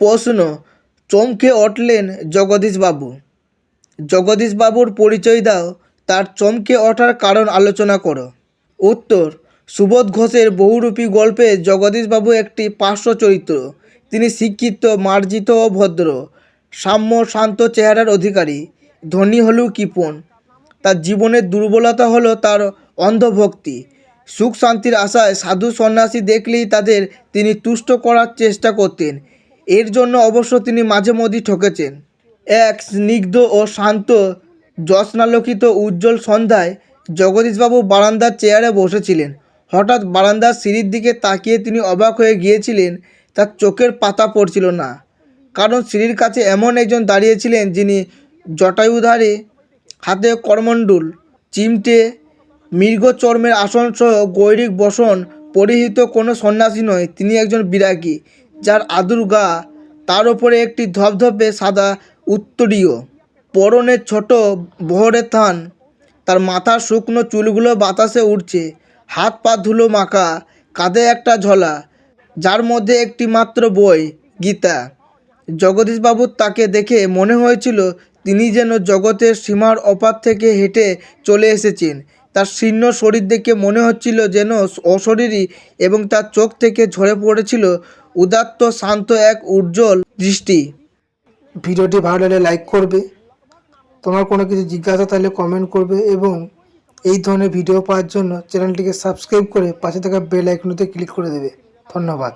প্রশ্ন, চমকে উঠলেন জগদীশবাবু। জগদীশবাবুর পরিচয় দাও, তার চমকে ওঠার কারণ আলোচনা করো। উত্তর, সুবোধ ঘোষের বহুরূপী গল্পে জগদীশবাবু একটি পার্শ্ব চরিত্র। তিনি শিক্ষিত, মার্জিত ও ভদ্র, সাম্য, শান্ত চেহারার অধিকারী, ধনী হলেও কৃপণ। তার জীবনের দুর্বলতা হলো তার অন্ধভক্তি। সুখ শান্তির আশায় সাধু সন্ন্যাসী দেখলেই তাদের তিনি তুষ্ট করার চেষ্টা করতেন। এর জন্য অবশ্য তিনি মাঝে মধ্যেই ঠকেছেন। এক স্নিগ্ধ ও শান্ত, জ্যোৎস্নালোকিত উজ্জ্বল সন্ধ্যায় জগদীশবাবু বারান্দার চেয়ারে বসেছিলেন। হঠাৎ বারান্দার সিঁড়ির দিকে তাকিয়ে তিনি অবাক হয়ে গিয়েছিলেন, তার চোখের পাতা পড়ছিল না। কারণ সিঁড়ির কাছে এমন একজন দাঁড়িয়েছিলেন যিনি জটায়ুধারী, হাতে করমণ্ডুল, চিমটে, মৃগচর্মের আসন সহ গৈরিক বসন, পরিহিত কোনো সন্ন্যাসী নয়। তিনি একজন বিরাগী। যার আদুর গা, তার ওপরে একটি ধপধপে সাদা উত্তরীয়। পরনের ছোট বহরের থান, তার মাথার শুকনো চুলগুলো বাতাসে উড়ছে। হাত পা ধুলো মাখা, কাঁধে একটা ঝোলা, যার মধ্যে একটি মাত্র বই, গীতা। জগদীশবাবুর তাকে দেখে মনে হয়েছিল তিনি যেন জগতের সীমার অপার থেকে হেঁটে চলে এসেছেন। তার শীর্ণ শরীর দেখে মনে হচ্ছিল যেন অশরীরী এবং তার চোখ থেকে ঝরে পড়েছিল উদাত্ত, শান্ত এক উজ্জ্বল দৃষ্টি। ভিডিওটি ভালো লাগলে লাইক করবে, তোমার কোনো কিছু জিজ্ঞাসা থাকলে কমেন্ট করবে এবং এই ধরনের ভিডিও পাওয়ার জন্য চ্যানেলটিকে সাবস্ক্রাইব করে পাশে থাকা বেল আইকনতে ক্লিক করে দেবে। ধন্যবাদ।